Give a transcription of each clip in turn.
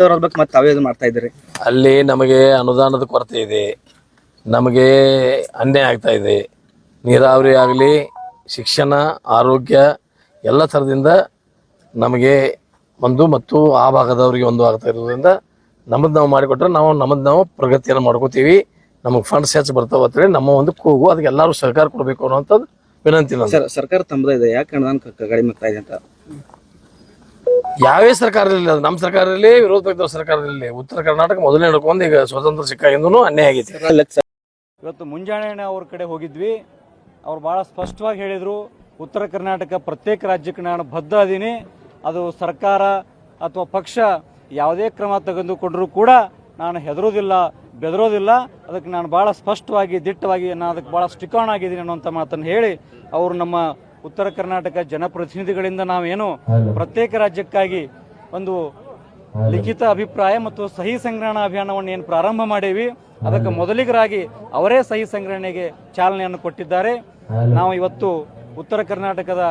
ಅವ್ರ ಬಗ್ಗೆ ಮತ್ತೆ ತಾವೇ ಇದು ಮಾಡ್ತಾ ಇದ್ದೀರಿ. ಅಲ್ಲಿ ನಮಗೆ ಅನುದಾನದ ಕೊರತೆ ಇದೆ. ನಮಗೆ ಅನ್ಯಾಯ ಆಗ್ತಾ ಇದೆ. ನೀರಾವರಿ ಆಗಲಿ ಶಿಕ್ಷಣ ಆರೋಗ್ಯ ಎಲ್ಲ ಥರದಿಂದ ನಮಗೆ ಒಂದು ಮತ್ತು ಆ ಭಾಗದವರಿಗೆ ಒಂದು ಆಗ್ತಾ ಇರೋದ್ರಿಂದ ನಮ್ಮದು ನಾವು ಮಾಡಿಕೊಟ್ರೆ ನಾವು ನಮ್ಮದು ನಾವು ಪ್ರಗತಿಯನ್ನು ಮಾಡ್ಕೋತೀವಿ. ನಮಗೆ ಫಂಡ್ಸ್ ಹೆಚ್ಚು ಬರ್ತಾವೆ ಅಂತೇಳಿ ನಮ್ಮ ಒಂದು ಕೂಗು. ಅದಕ್ಕೆ ಎಲ್ಲರೂ ಸಹಕಾರ ಕೊಡಬೇಕು ಅನ್ನೋಂಥದ್ದು ವಿನಂತಿ ಸರ್ ಸರ್ಕಾರ ತಮ್ಮದೇ ಇದೆ. ಯಾಕೆ ಅನುದಾನ ಕಡಿಮೆ ಆಗ್ತಾ ಇದೆ ಅಂತ? ಯಾವೇ ಸರ್ಕಾರದಲ್ಲಿ ಅದು ನಮ್ಮ ಸರ್ಕಾರದಲ್ಲಿ, ವಿರೋಧ ಪಕ್ಷದ ಸರ್ಕಾರದಲ್ಲಿ ಉತ್ತರ ಕರ್ನಾಟಕ ಮೊದಲನೇ ಹಿಡ್ಕೊಂಡು ಈಗ ಸ್ವತಂತ್ರ ಸಿಕ್ಕಾಗಿಂದೂ ಅನ್ಯಾಯ ಲಕ್ಷ ಇವತ್ತು ಮುಂಜಾನೆ ಅವ್ರ ಕಡೆ ಹೋಗಿದ್ವಿ. ಅವ್ರು ಭಾಳ ಸ್ಪಷ್ಟವಾಗಿ ಹೇಳಿದರು, ಉತ್ತರ ಕರ್ನಾಟಕ ಪ್ರತ್ಯೇಕ ರಾಜ್ಯಕ್ಕೆ ನಾನು ಬದ್ಧ ಅದೀನಿ. ಅದು ಸರ್ಕಾರ ಅಥವಾ ಪಕ್ಷ ಯಾವುದೇ ಕ್ರಮ ತೆಗೆದುಕೊಂಡರೂ ಕೂಡ ನಾನು ಹೆದರೋದಿಲ್ಲ, ಬೆದರೋದಿಲ್ಲ. ಅದಕ್ಕೆ ನಾನು ಭಾಳ ಸ್ಪಷ್ಟವಾಗಿ ದಿಟ್ಟವಾಗಿ ನಾನು ಅದಕ್ಕೆ ಭಾಳ ಸ್ಟಿಕಾನ್ ಆಗಿದ್ದೀನಿ ಅನ್ನೋಂಥ ಮಾತನ್ನು ಹೇಳಿ, ಅವರು ನಮ್ಮ ಉತ್ತರ ಕರ್ನಾಟಕ ಜನಪ್ರತಿನಿಧಿಗಳಿಂದ ನಾವೇನು ಪ್ರತ್ಯೇಕ ರಾಜ್ಯಕ್ಕಾಗಿ ಒಂದು ಲಿಖಿತ ಅಭಿಪ್ರಾಯ ಮತ್ತು ಸಹಿ ಸಂಗ್ರಹಣಾ ಅಭಿಯಾನವನ್ನು ಏನು ಪ್ರಾರಂಭ ಮಾಡೇವಿ ಅದಕ್ಕೆ ಮೊದಲಿಗರಾಗಿ ಅವರೇ ಸಹಿ ಸಂಗ್ರಹಣೆಗೆ ಚಾಲನೆಯನ್ನು ಕೊಟ್ಟಿದ್ದಾರೆ. ನಾವು ಇವತ್ತು ಉತ್ತರ ಕರ್ನಾಟಕದ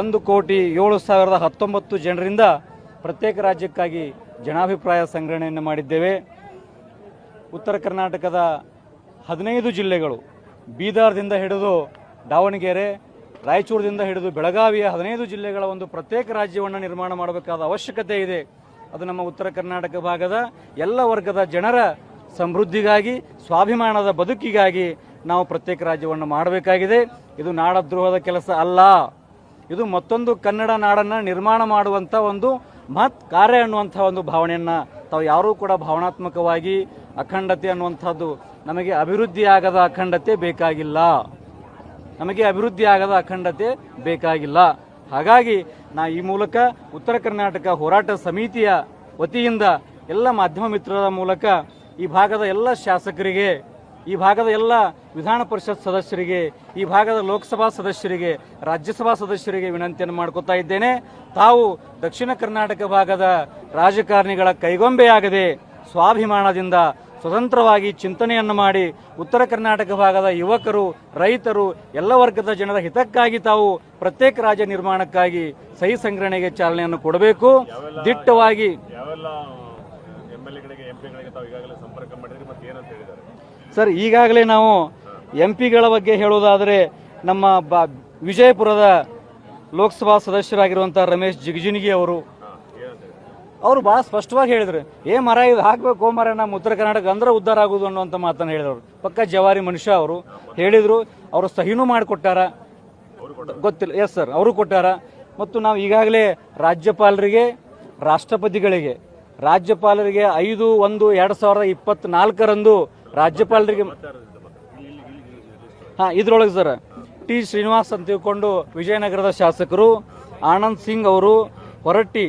ಒಂದು ಕೋಟಿ ಏಳು ಸಾವಿರದ ಹತ್ತೊಂಬತ್ತು ಜನರಿಂದ ಪ್ರತ್ಯೇಕ ರಾಜ್ಯಕ್ಕಾಗಿ ಜನಾಭಿಪ್ರಾಯ ಸಂಗ್ರಹಣೆಯನ್ನು ಮಾಡಿದ್ದೇವೆ. ಉತ್ತರ ಕರ್ನಾಟಕದ ಹದಿನೈದು ಜಿಲ್ಲೆಗಳು ಬೀದರ್ದಿಂದ ಹಿಡಿದು ದಾವಣಗೆರೆ ರಾಯಚೂರದಿಂದ ಹಿಡಿದು ಬೆಳಗಾವಿಯ ಹದಿನೈದು ಜಿಲ್ಲೆಗಳ ಒಂದು ಪ್ರತ್ಯೇಕ ರಾಜ್ಯವನ್ನು ನಿರ್ಮಾಣ ಮಾಡಬೇಕಾದ ಅವಶ್ಯಕತೆ ಇದೆ. ಅದು ನಮ್ಮ ಉತ್ತರ ಕರ್ನಾಟಕ ಭಾಗದ ಎಲ್ಲ ವರ್ಗದ ಜನರ ಸಮೃದ್ಧಿಗಾಗಿ, ಸ್ವಾಭಿಮಾನದ ಬದುಕಿಗಾಗಿ ನಾವು ಪ್ರತ್ಯೇಕ ರಾಜ್ಯವನ್ನು ಮಾಡಬೇಕಾಗಿದೆ. ಇದು ನಾಡದ್ರೋಹದ ಕೆಲಸ ಅಲ್ಲ. ಇದು ಮತ್ತೊಂದು ಕನ್ನಡ ನಾಡನ್ನು ನಿರ್ಮಾಣ ಮಾಡುವಂಥ ಒಂದು ಮಹತ್ ಕಾರ್ಯ ಅನ್ನುವಂಥ ಒಂದು ಭಾವನೆಯನ್ನು ತಾವು ಯಾರೂ ಕೂಡ ಭಾವನಾತ್ಮಕವಾಗಿ ಅಖಂಡತೆ ಅನ್ನುವಂಥದ್ದು ನಮಗೆ ಅಭಿವೃದ್ಧಿಯಾಗದ ಅಖಂಡತೆ ಬೇಕಾಗಿಲ್ಲ. ನಮಗೆ ಅಭಿವೃದ್ಧಿ ಆಗದ ಅಖಂಡತೆ ಬೇಕಾಗಿಲ್ಲ. ಹಾಗಾಗಿ ನಾ ಈ ಮೂಲಕ ಉತ್ತರ ಕರ್ನಾಟಕ ಹೋರಾಟ ಸಮಿತಿಯ ವತಿಯಿಂದ ಎಲ್ಲ ಮಾಧ್ಯಮ ಮಿತ್ರರ ಮೂಲಕ ಈ ಭಾಗದ ಎಲ್ಲ ಶಾಸಕರಿಗೆ, ಈ ಭಾಗದ ಎಲ್ಲ ವಿಧಾನ ಪರಿಷತ್ ಸದಸ್ಯರಿಗೆ, ಈ ಭಾಗದ ಲೋಕಸಭಾ ಸದಸ್ಯರಿಗೆ, ರಾಜ್ಯಸಭಾ ಸದಸ್ಯರಿಗೆ ವಿನಂತಿಯನ್ನು ಮಾಡ್ಕೋತಾ ಇದ್ದೇನೆ. ತಾವು ದಕ್ಷಿಣ ಕರ್ನಾಟಕ ಭಾಗದ ರಾಜಕಾರಣಿಗಳ ಕೈಗೊಂಬೆಯಾಗದೆ ಸ್ವಾಭಿಮಾನದಿಂದ ಸ್ವತಂತ್ರವಾಗಿ ಚಿಂತನೆಯನ್ನು ಮಾಡಿ ಉತ್ತರ ಕರ್ನಾಟಕ ಭಾಗದ ಯುವಕರು ರೈತರು ಎಲ್ಲ ವರ್ಗದ ಜನರ ಹಿತಕ್ಕಾಗಿ ತಾವು ಪ್ರತ್ಯೇಕ ರಾಜ್ಯ ನಿರ್ಮಾಣಕ್ಕಾಗಿ ಸಹಿ ಸಂಗ್ರಹಣೆಗೆ ಚಾಲನೆಯನ್ನು ಕೊಡಬೇಕು. ದಿಟ್ಟವಾಗಿ ಸರ್ ಈಗಾಗಲೇ ನಾವು ಎಂ ಪಿಗಳ ಬಗ್ಗೆ ಹೇಳುವುದಾದರೆ ನಮ್ಮ ಬ ವಿಜಯಪುರದ ಲೋಕಸಭಾ ಸದಸ್ಯರಾಗಿರುವಂಥ ರಮೇಶ್ ಜಿಗಜಿಣಗಿ ಅವರು ಅವರು ಭಾಳ ಸ್ಪಷ್ಟವಾಗಿ ಹೇಳಿದ್ರು, ಏ ಮರ, ಇದು ಹಾಕಬೇಕು ಮರ, ನಮ್ಮ ಉತ್ತರ ಕರ್ನಾಟಕ ಅಂದ್ರೆ ಉದ್ಧಾರ ಆಗುದು ಅನ್ನುವಂಥ ಮಾತನ್ನು ಹೇಳಿದವರು ಪಕ್ಕ ಜವಾರಿ ಮನುಷ್ಯ ಅವರು ಹೇಳಿದರು, ಅವರು ಸಹಿನೂ ಮಾಡಿಕೊಟ್ಟಾರ. ಗೊತ್ತಿಲ್ಲ ಎಸ್ ಸರ್ ಅವರು ಕೊಟ್ಟಾರ. ಮತ್ತು ನಾವು ಈಗಾಗಲೇ ರಾಜ್ಯಪಾಲರಿಗೆ, ರಾಷ್ಟ್ರಪತಿಗಳಿಗೆ, ರಾಜ್ಯಪಾಲರಿಗೆ ಐದು, ಒಂದು, ಎರಡು ಸಾವಿರದ ಇಪ್ಪತ್ನಾಲ್ಕರಂದು ರಾಜ್ಯಪಾಲರಿಗೆ ಹಾಂ, ಇದ್ರೊಳಗೆ ಸರ್ ಟಿ ಶ್ರೀನಿವಾಸ್ ಅಂತ ತಿಳ್ಕೊಂಡು ವಿಜಯನಗರದ ಶಾಸಕರು, ಆನಂದ್ ಸಿಂಗ್ ಅವರು ಹೊರಟ್ಟಿ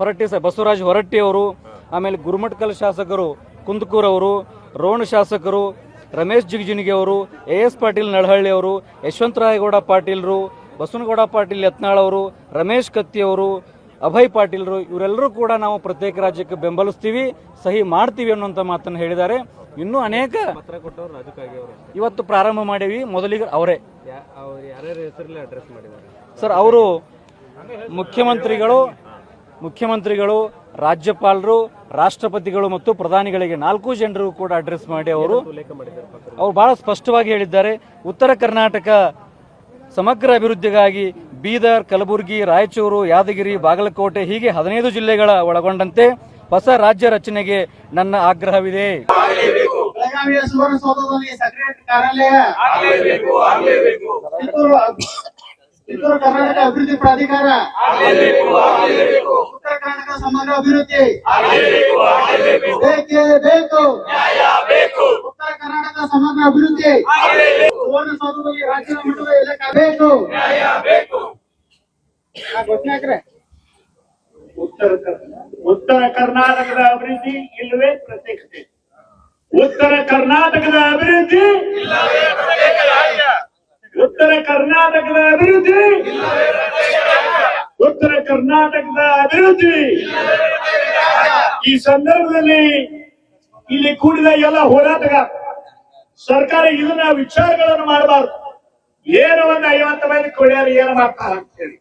ಹೊರಟ್ಟಿ ಸರ್ ಬಸವರಾಜ್ ಹೊರಟ್ಟಿ ಅವರು ಆಮೇಲೆ ಗುರುಮಟ್ಕಲ್ ಶಾಸಕರು ಕುಂದಕೂರ್ ಅವರು ರೋಣ ಶಾಸಕರು ರಮೇಶ್ ಜಿಗಜಿಣಗಿ ಅವರು ಎ ಎಸ್ ಪಾಟೀಲ್ ನಳಹಳ್ಳಿ ಅವರು ಯಶವಂತರಾಯಗೌಡ ಪಾಟೀಲ್ರು ಬಸವನಗೌಡ ಪಾಟೀಲ್ ಯತ್ನಾಳ್ ಅವರು ರಮೇಶ್ ಕತ್ತಿ ಅವರು ಅಭಯ್ ಪಾಟೀಲ್ರು ಇವರೆಲ್ಲರೂ ಕೂಡ ನಾವು ಪ್ರತ್ಯೇಕ ರಾಜ್ಯಕ್ಕೆ ಬೆಂಬಲಿಸ್ತೀವಿ ಸಹಿ ಮಾಡ್ತೀವಿ ಅನ್ನುವಂಥ ಮಾತನ್ನು ಹೇಳಿದ್ದಾರೆ. ಇನ್ನೂ ಅನೇಕ ಇವತ್ತು ಪ್ರಾರಂಭ ಮಾಡೀವಿ ಮೊದಲಿಗೆ ಅವರೇ. ಸರ್ ಅವರು ಮುಖ್ಯಮಂತ್ರಿಗಳು ಮುಖ್ಯಮಂತ್ರಿಗಳು ರಾಜ್ಯಪಾಲರು ರಾಷ್ಟ್ರಪತಿಗಳು ಮತ್ತು ಪ್ರಧಾನಿಗಳಿಗೆ ನಾಲ್ಕು ಜನರು ಕೂಡ ಅಡ್ರೆಸ್ ಮಾಡಿ ಅವರು ಅವರು ಬಹಳ ಸ್ಪಷ್ಟವಾಗಿ ಹೇಳಿದ್ದಾರೆ. ಉತ್ತರ ಕರ್ನಾಟಕ ಸಮಗ್ರ ಅಭಿವೃದ್ಧಿಗಾಗಿ ಬೀದರ್ ಕಲಬುರಗಿ ರಾಯಚೂರು ಯಾದಗಿರಿ ಬಾಗಲಕೋಟೆ ಹೀಗೆ ಹದಿನೈದು ಜಿಲ್ಲೆಗಳ ಒಳಗೊಂಡಂತೆ ಹೊಸ ರಾಜ್ಯ ರಚನೆಗೆ ನನ್ನ ಆಗ್ರಹವಿದೆ. ಕಿತ್ತೂರು ಕರ್ನಾಟಕ ಅಭಿವೃದ್ಧಿ ಪ್ರಾಧಿಕಾರ ಉತ್ತರ ಕರ್ನಾಟಕ ಸಮಗ್ರ ಅಭಿವೃದ್ಧಿ. ಬೇಕೇ ಬೇಕು. ಉತ್ತರ ಕರ್ನಾಟಕ ಸಮಗ್ರ ಅಭಿವೃದ್ಧಿ. ಸುವರ್ಣಸೌಧದಲ್ಲಿ ರಾಜ್ಯ ಮಟ್ಟದ ಇಲಾಖೆ ಬೇಕು. ಹಾಕ್ರೆ ಉತ್ತರ ಉತ್ತರ ಕರ್ನಾಟಕದ ಅಭಿವೃದ್ಧಿ ಇಲ್ಲವೇ ಪ್ರತ್ಯೇಕತೆ. ಉತ್ತರ ಕರ್ನಾಟಕದ ಅಭಿವೃದ್ಧಿ ಉತ್ತರ ಕರ್ನಾಟಕದ ಅಭಿವೃದ್ಧಿ. ಉತ್ತರ ಕರ್ನಾಟಕದ ಅಭಿವೃದ್ಧಿ. ಈ ಸಂದರ್ಭದಲ್ಲಿ ಇಲ್ಲಿ ಕೂಡಿದ ಎಲ್ಲ ಹೋರಾಟಗಾರ, ಸರ್ಕಾರ ಇದನ್ನ ವಿಚಾರಗಳನ್ನು ಮಾಡಬಾರ್ದು. ಏನು ಒಂದು ಐವತ್ತು ಮಂದಿ ಕೊಡ್ಯಾರ, ಏನು ಮಾಡ್ತಾರ ಅಂತ ಹೇಳಿ.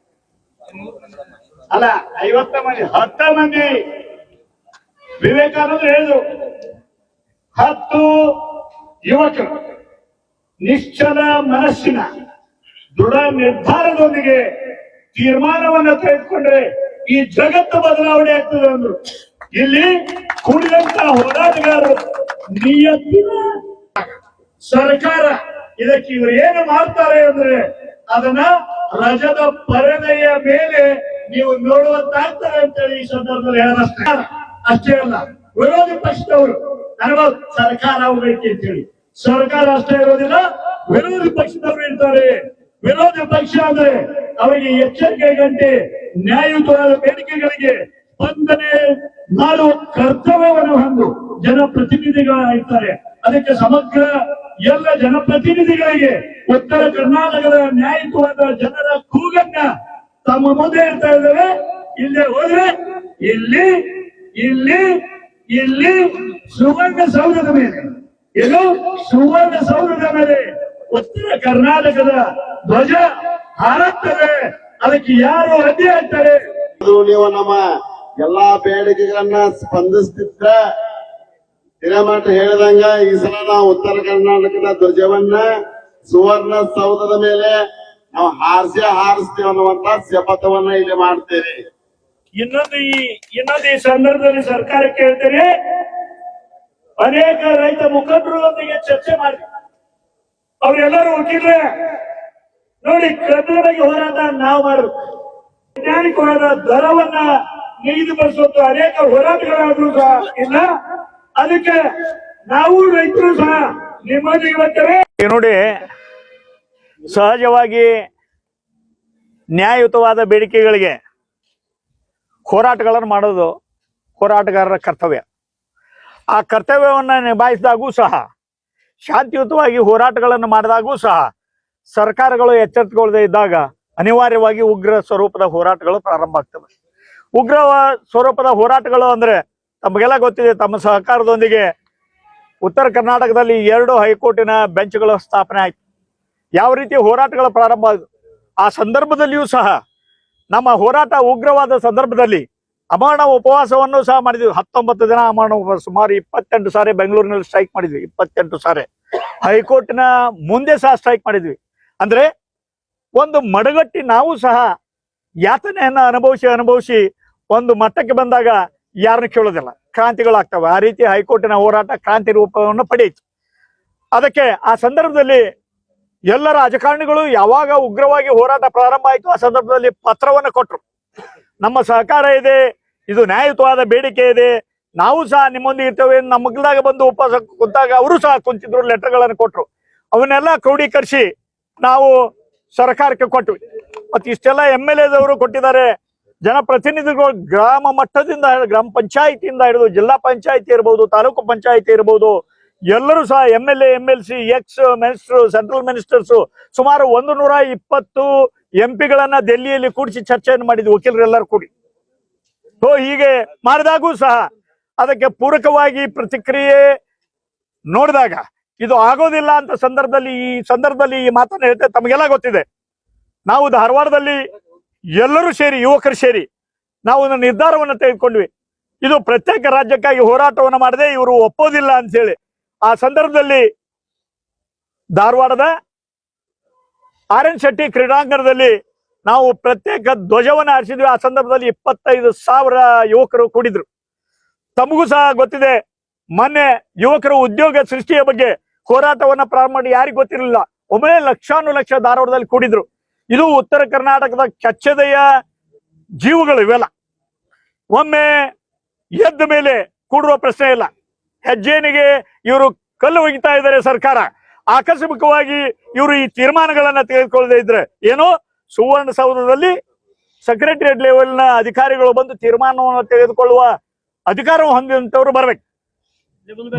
ಅಲ್ಲ, ಐವತ್ತ ಮಂದಿ, ಹತ್ತ ಮಂದಿ. ವಿವೇಕಾನಂದ ಹೇಳಿದ್ರು, ಹತ್ತು ಯುವಕರು. ನಿಶ್ಚಲ ಮನಸ್ಸಿನ ದೃಢ ನಿರ್ಧಾರದೊಂದಿಗೆ ತೀರ್ಮಾನವನ್ನ ತೆಗೆದುಕೊಂಡ್ರೆ ಈ ಜಗತ್ತು ಬದಲಾವಣೆ ಆಗ್ತದೆ ಅಂದ್ರು. ಇಲ್ಲಿ ಕೂಡಿದಂತ ಹೋರಾಟಗಾರರು ನಿಯತ್ತಿನ ಸರ್ಕಾರ. ಇದಕ್ಕೆ ಇವರು ಏನು ಮಾಡ್ತಾರೆ ಅಂದ್ರೆ ಅದನ್ನ ರಜದ ಪರದೆಯ ಮೇಲೆ ನೀವು ನೋಡುವಂತಾಗ್ತಾರೆ ಅಂತೇಳಿ ಈ ಸಂದರ್ಭದಲ್ಲಿ ಹೇಳ ಅಷ್ಟೇ ಅಲ್ಲ, ವಿರೋಧ ಪಕ್ಷದವರು ಸರ್ಕಾರ ಹೋಗೈತಿ ಅಂತೇಳಿ. ಸರ್ಕಾರ ಅಷ್ಟೇ ಇರೋದಿಲ್ಲ, ವಿರೋಧಿ ಪಕ್ಷದವರು ಇರ್ತಾರೆ. ವಿರೋಧಿ ಪಕ್ಷ ಅಂದ್ರೆ ಅವರಿಗೆ ಎಚ್ಚರಿಕೆ ಗಂಟೆ ನ್ಯಾಯಯುತವಾದ ಬೇಡಿಕೆಗಳಿಗೆ ಸ್ಪಂದನೆ ಮಾಡುವ ಕರ್ತವ್ಯವನ್ನು ಹೊಂದು ಜನಪ್ರತಿನಿಧಿಗಳಾಗಿರ್ತಾರೆ ಅದಕ್ಕೆ ಸಮಗ್ರ ಎಲ್ಲ ಜನಪ್ರತಿನಿಧಿಗಳಿಗೆ ಉತ್ತರ ಕರ್ನಾಟಕದ ನ್ಯಾಯಯುತವಾದ ಜನರ ಕೂಗನ್ನ ತಮ್ಮ ಮುಂದೆ ಇರ್ತಾ ಇದ್ದಾರೆ ಇಲ್ಲೇ ಹೋದ್ರೆ ಇಲ್ಲಿ ಇಲ್ಲಿ ಇಲ್ಲಿ ಸುವರ್ಣ ಸೌಧದ ಇದು ಸುವರ್ಣ ಸೌಧದ ಮೇಲೆ ಉತ್ತರ ಕರ್ನಾಟಕದ ಧ್ವಜ ಹಾರುತ್ತದೆ ಅದಕ್ಕೆ ಯಾರು ಅಡ್ಡಿ ಆಗ್ತಾರೆ? ನೀವು ನಮ್ಮ ಎಲ್ಲಾ ಬೇಡಿಕೆಗಳನ್ನ ಸ್ಪಂದಿಸ್ತಿದ್ದ ಹಿರೇಮಠ ಹೇಳಿದಂಗ ಈ ಸಲ ನಾವು ಉತ್ತರ ಕರ್ನಾಟಕದ ಧ್ವಜವನ್ನ ಸುವರ್ಣ ಸೌಧದ ಮೇಲೆ ನಾವು ಹಾರಿಸಿ ಹಾರಿಸ್ತೇವೆ ಅನ್ನುವಂತ ಶಪಥವನ್ನ ಇಲ್ಲಿ ಮಾಡ್ತೇವೆ. ಇನ್ನೊಂದು ಈ ಇನ್ನೊಂದು ಈ ಸಂದರ್ಭದಲ್ಲಿ ಸರ್ಕಾರಕ್ಕೆ ಹೇಳ್ತೇನೆ ಅನೇಕ ರೈತ ಮುಖಂಡರೊಂದಿಗೆ ಚರ್ಚೆ ಮಾಡಿ. ಅವರೆಲ್ಲರೂ ಹುಟ್ಟಿದ್ರೆ ನೋಡಿ ಕನ್ನಡಿಗೆ ಹೋರಾಟ ನಾವು ಮಾಡಬೇಕು. ವೈಜ್ಞಾನಿಕವಾದ ದರವನ್ನ ನಿಗದಿಪಡಿಸುವಂತ ಅನೇಕ ಹೋರಾಟಗಳಾದ್ರೂ ಸಹ ಇಲ್ಲ ಅದಕ್ಕೆ ನಾವು ರೈತರು ಸಹ ನಿಮ್ಮೊಂದಿಗೆ ಬರ್ತೇವೆ ನೋಡಿ, ಸಹಜವಾಗಿ ನ್ಯಾಯಯುತವಾದ ಬೇಡಿಕೆಗಳಿಗೆ ಹೋರಾಟಗಳನ್ನು ಮಾಡೋದು ಹೋರಾಟಗಾರರ ಕರ್ತವ್ಯ. ಆ ಕರ್ತವ್ಯವನ್ನು ನಿಭಾಯಿಸಿದಾಗೂ ಸಹ, ಶಾಂತಿಯುತವಾಗಿ ಹೋರಾಟಗಳನ್ನು ಮಾಡಿದಾಗೂ ಸಹ, ಸರ್ಕಾರಗಳು ಎಚ್ಚೆತ್ತುಕೊಳ್ಳದೆ ಇದ್ದಾಗ ಅನಿವಾರ್ಯವಾಗಿ ಉಗ್ರ ಸ್ವರೂಪದ ಹೋರಾಟಗಳು ಪ್ರಾರಂಭ ಆಗ್ತವೆ. ಉಗ್ರ ಸ್ವರೂಪದ ಹೋರಾಟಗಳು ಅಂದ್ರೆ ತಮಗೆಲ್ಲ ಗೊತ್ತಿದೆ, ತಮ್ಮ ಸಹಕಾರದೊಂದಿಗೆ ಉತ್ತರ ಕರ್ನಾಟಕದಲ್ಲಿ ಎರಡು ಹೈಕೋರ್ಟಿನ ಬೆಂಚ್ಗಳ ಸ್ಥಾಪನೆ ಆಯ್ತು. ಯಾವ ರೀತಿ ಹೋರಾಟಗಳು ಪ್ರಾರಂಭ ಆ ಸಂದರ್ಭದಲ್ಲಿಯೂ ಸಹ ನಮ್ಮ ಹೋರಾಟ ಉಗ್ರವಾದ ಸಂದರ್ಭದಲ್ಲಿ ಅಮರಣ ಉಪವಾಸವನ್ನು ಸಹ ಮಾಡಿದ್ವಿ. ಹತ್ತೊಂಬತ್ತು ದಿನ ಅಮರಣ ಉಪವಾಸ ಸುಮಾರು ಇಪ್ಪತ್ತೆಂಟು ಸಾರಿ ಬೆಂಗಳೂರಿನಲ್ಲಿ ಸ್ಟ್ರೈಕ್ ಮಾಡಿದ್ವಿ. ಇಪ್ಪತ್ತೆಂಟು ಸಾರಿ. ಹೈಕೋರ್ಟ್ನ ಮುಂದೆ ಸಹ ಸ್ಟ್ರೈಕ್ ಮಾಡಿದ್ವಿ. ಅಂದ್ರೆ ಒಂದು ಮಡಗಟ್ಟಿ ನಾವು ಸಹ ಯಾತನೆಯನ್ನ ಅನುಭವಿಸಿ ಅನುಭವಿಸಿ ಒಂದು ಮಟ್ಟಕ್ಕೆ ಬಂದಾಗ ಯಾರನ್ನು ಕೇಳೋದಿಲ್ಲ. ಕ್ರಾಂತಿಗಳಾಗ್ತವೆ ಆ ರೀತಿ ಹೈಕೋರ್ಟಿನ ಹೋರಾಟ ಕ್ರಾಂತಿ ರೂಪವನ್ನು ಪಡೆಯಿತು. ಅದಕ್ಕೆ ಆ ಸಂದರ್ಭದಲ್ಲಿ ಎಲ್ಲ ರಾಜಕಾರಣಿಗಳು ಯಾವಾಗ ಉಗ್ರವಾಗಿ ಹೋರಾಟ ಪ್ರಾರಂಭ ಆಯಿತು ಆ ಸಂದರ್ಭದಲ್ಲಿ ಪತ್ರವನ್ನು ಕೊಟ್ಟರು ನಮ್ಮ ಸಹಕಾರ ಇದೆ, ಇದು ನ್ಯಾಯಯುತವಾದ ಬೇಡಿಕೆ ಇದೆ. ನಾವು ಸಹ ನಿಮ್ಮೊಂದಿಗೆ ಇರ್ತೇವೆ ನಮ್ಮದಾಗ ಬಂದು ಉಪವಾಸ ಕುಂತಾಗ ಅವರು ಸಹ ಕುಂತಿದ್ರು ಲೆಟರ್ಗಳನ್ನು ಕೊಟ್ಟರು ಅವನ್ನೆಲ್ಲ ಕ್ರೋಢೀಕರಿಸಿ ನಾವು ಸರ್ಕಾರಕ್ಕೆ ಕೊಟ್ಟು ಮತ್ತೆ ಇಷ್ಟೆಲ್ಲ ಎಂ ಎಲ್ ಎದವರು ಕೊಟ್ಟಿದ್ದಾರೆ. ಜನಪ್ರತಿನಿಧಿಗಳು ಗ್ರಾಮ ಮಟ್ಟದಿಂದ, ಗ್ರಾಮ ಪಂಚಾಯಿತಿಯಿಂದ ಹಿಡಿದು ಜಿಲ್ಲಾ ಪಂಚಾಯಿತಿ ಇರ್ಬೋದು, ತಾಲೂಕು ಪಂಚಾಯಿತಿ ಇರ್ಬೋದು, ಎಲ್ಲರೂ ಸಹ M L A M L C ex minister central ministers ಸುಮಾರು ಒಂದು ನೂರ ಇಪ್ಪತ್ತು ಎಂ ಪಿಗಳನ್ನ ದೆಹಲಿಯಲ್ಲಿ ಕೂಡಿಸಿ ಚರ್ಚೆಯನ್ನು ಮಾಡಿದ್ವಿ, ವಕೀಲರೆಲ್ಲರೂ ಕೂಡಿ. ಸೊ ಹೀಗೆ ಮಾಡಿದಾಗೂ ಸಹ ಅದಕ್ಕೆ ಪೂರಕವಾಗಿ ಪ್ರತಿಕ್ರಿಯೆ ನೋಡಿದಾಗ ಇದು ಆಗೋದಿಲ್ಲ ಅಂತ ಸಂದರ್ಭದಲ್ಲಿ ಈ ಸಂದರ್ಭದಲ್ಲಿ ಈ ಮಾತನ್ನು ಹೇಳ್ತೇವೆ ತಮಗೆಲ್ಲ ಗೊತ್ತಿದೆ. ನಾವು ಧಾರವಾಡದಲ್ಲಿ ಎಲ್ಲರೂ ಸೇರಿ, ಯುವಕರು ಸೇರಿ ನಾವು ನಿರ್ಧಾರವನ್ನು ತೆಗೆದುಕೊಂಡ್ವಿ. ಇದು ಪ್ರತ್ಯೇಕ ರಾಜ್ಯಕ್ಕಾಗಿ ಹೋರಾಟವನ್ನು ಮಾಡದೆ ಇವರು ಒಪ್ಪೋದಿಲ್ಲ ಅಂತ ಹೇಳಿ. ಆ ಸಂದರ್ಭದಲ್ಲಿ ಧಾರವಾಡದ ಆರ್ ಎನ್ ಶೆಟ್ಟಿ ಕ್ರೀಡಾಂಗಣದಲ್ಲಿ ನಾವು ಪ್ರತ್ಯೇಕ ಧ್ವಜವನ್ನು ಹಾರಿಸಿದ್ವಿ. ಆ ಸಂದರ್ಭದಲ್ಲಿ ಇಪ್ಪತ್ತೈದು ಸಾವಿರ ಯುವಕರು ಕೂಡಿದ್ರು. ತಮಗೂ ಸಹ ಗೊತ್ತಿದೆ, ಮೊನ್ನೆ ಯುವಕರು ಉದ್ಯೋಗ ಸೃಷ್ಟಿಯ ಬಗ್ಗೆ ಹೋರಾಟವನ್ನ ಪ್ರಾರಂಭ ಮಾಡಿ ಯಾರಿಗೂ ಗೊತ್ತಿರಲಿಲ್ಲ. ಒಮ್ಮೆ ಲಕ್ಷಾನು ಲಕ್ಷ ಧಾರವಾಡದಲ್ಲಿ ಕೂಡಿದ್ರು. ಇದು ಉತ್ತರ ಕರ್ನಾಟಕದ ಕೆಚ್ಚದೆಯ ಜೀವಗಳು ಇವೆಲ್ಲ. ಒಮ್ಮೆ ಎದ್ದ ಮೇಲೆ ಕೂಡುವ ಪ್ರಶ್ನೆ ಇಲ್ಲ. ಹೆಜ್ಜೆನಿಗೆ ಇವರು ಕಲ್ಲು ಒಗಿತಾ ಇದ್ದಾರೆ ಸರ್ಕಾರ. ಆಕಸ್ಮಿಕವಾಗಿ ಇವರು ಈ ತೀರ್ಮಾನಗಳನ್ನ ತೆಗೆದುಕೊಳ್ಳದೆ ಇದ್ರೆ ಏನೋ ಸುವರ್ಣಸೌಧದಲ್ಲಿ ಸೆಕ್ರೆಟರಿಯೇಟ್ನ ಅಧಿಕಾರಿಗಳು ಬಂದು ತೀರ್ಮಾನವನ್ನು ತೆಗೆದುಕೊಳ್ಳುವ ಅಧಿಕಾರ ಹೊಂದಿದಂತವ್ರು ಬರ್ಬೇಕು.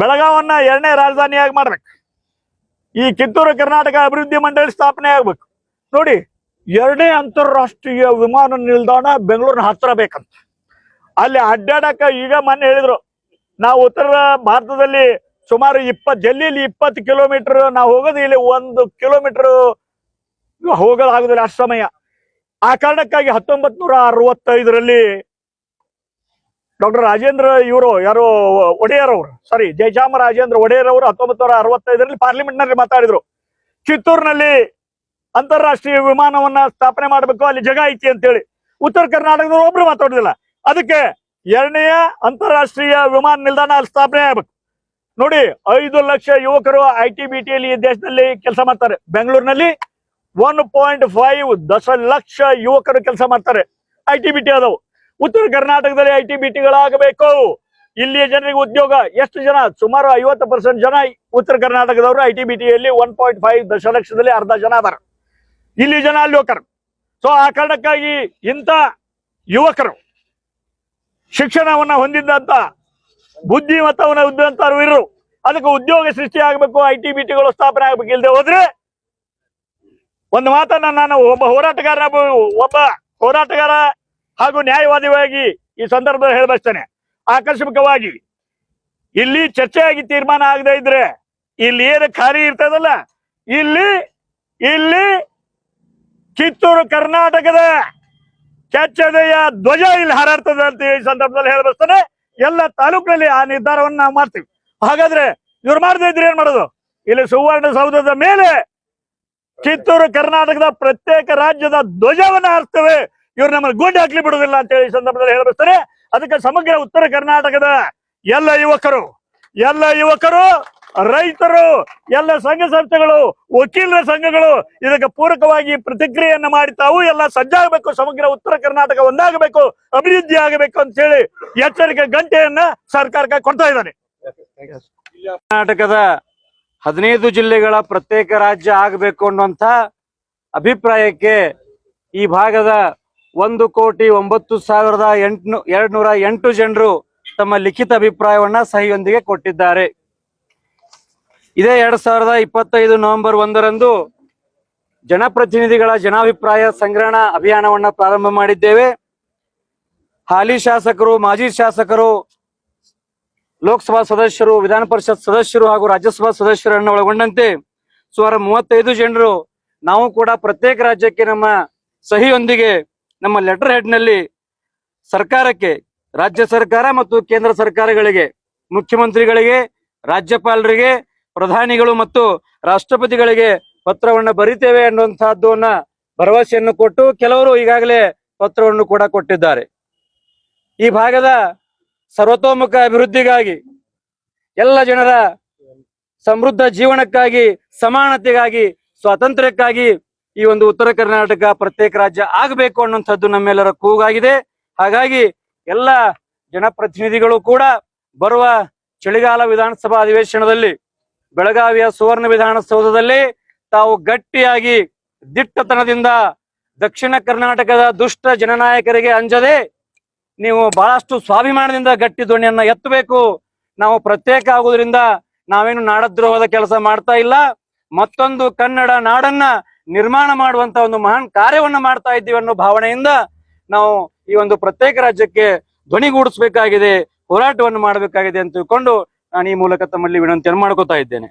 ಬೆಳಗಾವನ್ನ ಎರಡನೇ ರಾಜಧಾನಿಯಾಗಿ ಮಾಡ್ಬೇಕು. ಈ ಕಿತ್ತೂರು ಕರ್ನಾಟಕ ಅಭಿವೃದ್ಧಿ ಮಂಡಳಿ ಸ್ಥಾಪನೆ ಆಗ್ಬೇಕು. ನೋಡಿ, ಎರಡನೇ ಅಂತಾರಾಷ್ಟ್ರೀಯ ವಿಮಾನ ನಿಲ್ದಾಣ ಬೆಂಗಳೂರಿನ ಹತ್ರ ಬೇಕಂತ. ಅಲ್ಲಿ ಅಡ್ಡಾಡಕ ಈಗ ಮೊನ್ನೆ ಹೇಳಿದ್ರು. ನಾವು ಉತ್ತರ ಭಾರತದಲ್ಲಿ ಸುಮಾರು ಇಪ್ಪತ್ತು ಜಲ್ಲಿಲಿ ಇಪ್ಪತ್ತು ಕಿಲೋಮೀಟರ್ ನಾವು ಹೋಗೋದು, ಇಲ್ಲಿ ಒಂದು ಕಿಲೋಮೀಟರ್ ಹೋಗೋದಾಗುದಿಲ್ಲ ಅಷ್ಟು ಸಮಯ. ಆ ಕಾರಣಕ್ಕಾಗಿ ಹತ್ತೊಂಬತ್ ನೂರ ಅರವತ್ತೈದರಲ್ಲಿ ಡಾಕ್ಟರ್ ರಾಜೇಂದ್ರ ಇವರು, ಯಾರು ಒಡೆಯರ್ ಅವರು ಸಾರಿ ಜಯಚಾಮ ರಾಜೇಂದ್ರ ಒಡೆಯರ್ ಅವರು ಹತ್ತೊಂಬತ್ ನೂರ ಅರವತ್ತೈದರಲ್ಲಿ ಪಾರ್ಲಿಮೆಂಟ್ನಲ್ಲಿ ಮಾತಾಡಿದ್ರು. ಚಿತ್ತೂರಿನಲ್ಲಿ ಅಂತಾರಾಷ್ಟ್ರೀಯ ವಿಮಾನವನ್ನ ಸ್ಥಾಪನೆ ಮಾಡಬೇಕು, ಅಲ್ಲಿ ಜಗ ಐತಿ ಅಂತೇಳಿ. ಉತ್ತರ ಕರ್ನಾಟಕದವ್ರು ಒಬ್ರು ಮಾತಾಡೋದಿಲ್ಲ. ಅದಕ್ಕೆ ಎರಡನೆಯ ಅಂತಾರಾಷ್ಟ್ರೀಯ ವಿಮಾನ ನಿಲ್ದಾಣ ಅಲ್ಲಿ ಸ್ಥಾಪನೆ ಆಗ್ಬೇಕು. ನೋಡಿ ಐದು ಲಕ್ಷ ಯುವಕರು ಐ ಟಿ ಬಿ ಟಿಯಲ್ಲಿ ಈ ದೇಶದಲ್ಲಿ ಕೆಲಸ ಮಾಡ್ತಾರೆ. ಬೆಂಗಳೂರಿನಲ್ಲಿ ಒನ್ ಪಾಯಿಂಟ್ ಫೈವ್ ದಶ ಲಕ್ಷ ಯುವಕರು ಕೆಲಸ ಮಾಡ್ತಾರೆ. ಐ ಟಿ ಬಿ ಟಿ ಅದಾವು ಉತ್ತರ ಕರ್ನಾಟಕದಲ್ಲಿ ಐ ಟಿ ಬಿ ಟಿಗಳಾಗಬೇಕು ಇಲ್ಲಿಯ ಜನರಿಗೆ ಉದ್ಯೋಗ ಎಷ್ಟು ಜನ? ಸುಮಾರು ಐವತ್ತು ಪರ್ಸೆಂಟ್ ಜನ ಉತ್ತರ ಕರ್ನಾಟಕದವರು ಐ ಟಿ ಬಿ ಟಿಯಲ್ಲಿ ಒನ್ ಪಾಯಿಂಟ್ ಫೈವ್ ದಶಲಕ್ಷದಲ್ಲಿ ಅರ್ಧ ಜನ ಅದಾರ. ಇಲ್ಲಿ ಜನ ಅಲ್ಲಿ ಯುವಕರು ಸೊ ಆ ಕಾರಣಕ್ಕಾಗಿ ಇಂಥ ಯುವಕರು ಶಿಕ್ಷಣವನ್ನ ಹೊಂದಿದ್ದಂತ ಬುದ್ಧಿಮತ್ತವನ್ನ ಉದ್ದಂತರು ಇರು ಅದಕ್ಕೆ ಉದ್ಯೋಗ ಸೃಷ್ಟಿ ಆಗಬೇಕು ಐ ಟಿ ಬಿ ಟಿಗಳು ಸ್ಥಾಪನೆ ಆಗ್ಬೇಕು. ಇಲ್ಲದೆ ಹೋದ್ರೆ ಒಂದು ಮಾತನ್ನ ನಾನು ಒಬ್ಬ ಹೋರಾಟಗಾರ ಒಬ್ಬ ಹೋರಾಟಗಾರ ಹಾಗೂ ನ್ಯಾಯವಾದಿಯಾಗಿ ಈ ಸಂದರ್ಭದಲ್ಲಿ ಹೇಳಬಯಸ್ತೇನೆ. ಆಕಸ್ಮಿಕವಾಗಿ ಇಲ್ಲಿ ಚರ್ಚೆಯಾಗಿ ತೀರ್ಮಾನ ಆಗದೆ ಇದ್ರೆ ಇಲ್ಲಿ ಏನು ಖಾಲಿ ಇರ್ತದಲ್ಲ? ಇಲ್ಲಿ ಇಲ್ಲಿ ಕಿತ್ತೂರು ಕರ್ನಾಟಕದ ಚಚ್ಚದೆಯ ಧ್ವಜ ಇಲ್ಲಿ ಹಾರಾಡ್ತದೆ ಅಂತ ಈ ಸಂದರ್ಭದಲ್ಲಿ ಹೇಳಬಯಸ್ತೇನೆ. ಎಲ್ಲ ತಾಲೂಕಿನಲ್ಲಿ ಆ ನಿರ್ಧಾರವನ್ನ ನಾವು ಮಾಡ್ತೀವಿ. ಹಾಗಾದ್ರೆ ಇವ್ರು ಮಾಡದೇ ಇದ್ರೆ ಏನ್ ಮಾಡೋದು? ಇಲ್ಲಿ ಸುವರ್ಣ ಸೌಧದ ಮೇಲೆ ಕಿತ್ತೂರು ಕರ್ನಾಟಕದ ಪ್ರತ್ಯೇಕ ರಾಜ್ಯದ ಧ್ವಜವನ್ನ ಹಾರಿಸ್ತೇವೆ. ಇವ್ರು ನಮ್ಮನ್ನು ಗುಂಡಿ ಹಾಕ್ಲಿ ಬಿಡುದಿಲ್ಲ ಅಂತ ಹೇಳಿ ಸಂದರ್ಭದಲ್ಲಿ ಹೇಳಬಯಸ್ತಾರೆ. ಅದಕ್ಕೆ ಸಮಗ್ರ ಉತ್ತರ ಕರ್ನಾಟಕದ ಎಲ್ಲ ಯುವಕರು ಎಲ್ಲ ಯುವಕರು ರೈತರು, ಎಲ್ಲ ಸಂಘ ಸಂಸ್ಥೆಗಳು, ವಕೀಲರ ಸಂಘಗಳು ಇದಕ್ಕೆ ಪೂರಕವಾಗಿ ಪ್ರತಿಕ್ರಿಯೆಯನ್ನ ಮಾಡಿ ತಾವು ಎಲ್ಲ ಸಜ್ಜಾಗಬೇಕು, ಸಮಗ್ರ ಉತ್ತರ ಕರ್ನಾಟಕ ಒಂದಾಗಬೇಕು, ಅಭಿವೃದ್ಧಿ ಆಗಬೇಕು ಅಂತ ಹೇಳಿ ಎಚ್ಚರಿಕೆ ಗಂಟೆಯನ್ನ ಸರ್ಕಾರಕ್ಕೆ ಕೊಡ್ತಾ ಇದ್ದಾನೆ. ಕರ್ನಾಟಕದ ಹದಿನೈದು ಜಿಲ್ಲೆಗಳ ಪ್ರತ್ಯೇಕ ರಾಜ್ಯ ಆಗಬೇಕು ಅನ್ನುವಂಥ ಅಭಿಪ್ರಾಯಕ್ಕೆ ಈ ಭಾಗದ ಒಂದು ಕೋಟಿ ಒಂಬತ್ತು ಸಾವಿರದ ಎಂಟು ಎರಡ್ ನೂರ ಎಂಟು ಜನರು ತಮ್ಮ ಲಿಖಿತ ಅಭಿಪ್ರಾಯವನ್ನ ಸಹಿಯೊಂದಿಗೆ ಕೊಟ್ಟಿದ್ದಾರೆ. ಇದೇ ಎರಡ್ ಸಾವಿರದ ಇಪ್ಪತ್ತೈದು ನವೆಂಬರ್ ಒಂದರಂದು ಜನಪ್ರತಿನಿಧಿಗಳ ಜನಾಭಿಪ್ರಾಯ ಸಂಗ್ರಹಣ ಅಭಿಯಾನವನ್ನ ಪ್ರಾರಂಭ ಮಾಡಿದ್ದೇವೆ. ಹಾಲಿ ಶಾಸಕರು, ಮಾಜಿ ಶಾಸಕರು, ಲೋಕಸಭಾ ಸದಸ್ಯರು, ವಿಧಾನ ಪರಿಷತ್ ಸದಸ್ಯರು ಹಾಗೂ ರಾಜ್ಯಸಭಾ ಸದಸ್ಯರನ್ನು ಒಳಗೊಂಡಂತೆ ಸುಮಾರು ಮೂವತ್ತೈದು ಜನರು ನಾವು ಕೂಡ ಪ್ರತ್ಯೇಕ ರಾಜ್ಯಕ್ಕೆ ನಮ್ಮ ಸಹಿಯೊಂದಿಗೆ ನಮ್ಮ ಲೆಟರ್ ಹೆಡ್ನಲ್ಲಿ ಸರ್ಕಾರಕ್ಕೆ, ರಾಜ್ಯ ಸರ್ಕಾರ ಮತ್ತು ಕೇಂದ್ರ ಸರ್ಕಾರಗಳಿಗೆ, ಮುಖ್ಯಮಂತ್ರಿಗಳಿಗೆ, ರಾಜ್ಯಪಾಲರಿಗೆ ಪ್ರಧಾನಿಗಳು ಮತ್ತು ರಾಷ್ಟ್ರಪತಿಗಳಿಗೆ ಪತ್ರವನ್ನು ಬರಿತೇವೆ ಅನ್ನುವಂತಹದ್ದನ್ನ ಭರವಸೆಯನ್ನು ಕೊಟ್ಟು ಕೆಲವರು ಈಗಾಗಲೇ ಪತ್ರವನ್ನು ಕೂಡ ಕೊಟ್ಟಿದ್ದಾರೆ. ಈ ಭಾಗದ ಸರ್ವತೋಮುಖ ಅಭಿವೃದ್ಧಿಗಾಗಿ, ಎಲ್ಲ ಜನರ ಸಮೃದ್ಧ ಜೀವನಕ್ಕಾಗಿ, ಸಮಾನತೆಗಾಗಿ, ಸ್ವಾತಂತ್ರ್ಯಕ್ಕಾಗಿ ಈ ಒಂದು ಉತ್ತರ ಕರ್ನಾಟಕ ಪ್ರತ್ಯೇಕ ರಾಜ್ಯ ಆಗಬೇಕು ಅನ್ನುವಂಥದ್ದು ನಮ್ಮೆಲ್ಲರ ಕೂಗಾಗಿದೆ. ಹಾಗಾಗಿ ಎಲ್ಲ ಜನಪ್ರತಿನಿಧಿಗಳು ಕೂಡ ಬರುವ ಚಳಿಗಾಲ ವಿಧಾನಸಭಾ ಅಧಿವೇಶನದಲ್ಲಿ ಬೆಳಗಾವಿಯ ಸುವರ್ಣ ವಿಧಾನಸೌಧದಲ್ಲಿ ತಾವು ಗಟ್ಟಿಯಾಗಿ ದಿಟ್ಟತನದಿಂದ ದಕ್ಷಿಣ ಕರ್ನಾಟಕದ ದುಷ್ಟ ಜನನಾಯಕರಿಗೆ ಅಂಜದೆ ನೀವು ಬಹಳಷ್ಟು ಸ್ವಾಭಿಮಾನದಿಂದ ಗಟ್ಟಿ ಧ್ವನಿಯನ್ನ ಎತ್ತಬೇಕು. ನಾವು ಪ್ರತ್ಯೇಕ ಆಗುವುದರಿಂದ ನಾವೇನು ನಾಡದ್ರೋಹದ ಕೆಲಸ ಮಾಡ್ತಾ ಇಲ್ಲ. ಮತ್ತೊಂದು ಕನ್ನಡ ನಾಡನ್ನ ನಿರ್ಮಾಣ ಮಾಡುವಂತ ಒಂದು ಮಹಾನ್ ಕಾರ್ಯವನ್ನ ಮಾಡ್ತಾ ಇದ್ದೀವಿ ಅನ್ನೋ ಭಾವನೆಯಿಂದ ನಾವು ಈ ಒಂದು ಪ್ರತ್ಯೇಕ ರಾಜ್ಯಕ್ಕೆ ಧ್ವನಿಗೂಡಿಸಬೇಕಾಗಿದೆ ಹೋರಾಟವನ್ನು ಮಾಡಬೇಕಾಗಿದೆ ಅಂತ ತಿಳ್ಕೊಂಡು ನಾನು ಈ ಮೂಲಕ ತಮ್ಮಲ್ಲಿ ವಿನಂತಿಯನ್ನು ಮಾಡ್ಕೋತಾ ಇದ್ದೇನೆ.